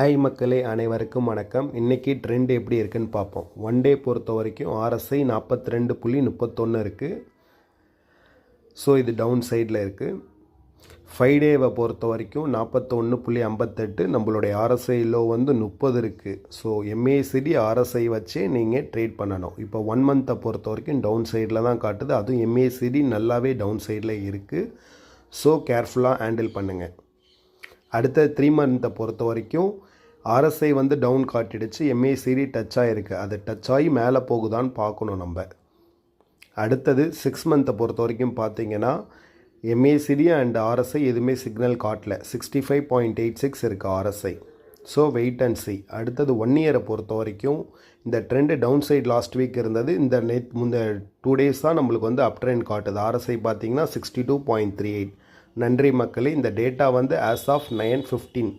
Hi மக்களே அனைவருக்கும் வணக்கம். இன்றைக்கி ட்ரெண்ட் எப்படி இருக்குன்னு பார்ப்போம். ஒன் டே பொறுத்த வரைக்கும் ஆர்எஸ்ஐ நாற்பத்தி ரெண்டு புள்ளி முப்பத்தொன்று இருக்குது ஸோ இது டவுன் சைடில் இருக்குது ஃபைவ் டேவை பொறுத்த வரைக்கும் நாற்பத்தொன்று புள்ளி ஐம்பத்தெட்டு நம்மளுடைய ஆர்எஸ்ஐ லோ வந்து முப்பது இருக்குது ஸோ எம்ஏசிடி ஆர்எஸ்ஐ வச்சே நீங்கள் ட்ரேட் பண்ணணும். இப்போ ஒன் மந்த்தை பொறுத்த வரைக்கும் டவுன் சைடில் தான் காட்டுது. அதுவும் எம்ஏசிடி நல்லாவே டவுன் சைடில் இருக்குது ஸோ கேர்ஃபுல்லாக ஹேண்டில் பண்ணுங்கள் அடுத்த த்ரீ மந்த்தை பொறுத்த வரைக்கும் ஆர்எஸ்ஐ வந்து டவுன் காட்டிடுச்சு. எம்ஏ சிறி டச் ஆகிருக்கு அது டச் ஆகி மேலே போகுதான்னு பார்க்கணும் நம்ம. அடுத்தது சிக்ஸ் மந்த்தை பொறுத்த வரைக்கும் பார்த்தீங்கன்னா எம்ஏசிடி அண்ட் ஆர்எஸ்ஐ எதுவுமே சிக்னல் காட்டல. Sixty five point eight six இருக்குது RSI so wait and see அடுத்தது ஒன் இயரை பொறுத்த வரைக்கும் இந்த trend down side last week இருந்தது. இந்த நெட் முந்த டூ டேஸ் தான் நம்மளுக்கு வந்து அப் ட்ரெண்ட் காட்டுது ஆர்எஸ்ஐ பார்த்தீங்கன்னா sixty two point three eight நன்றி மக்களே இந்த டேட்டா வந்து ஆஸ் ஆஃப் நைன் ஃபிஃப்டீன்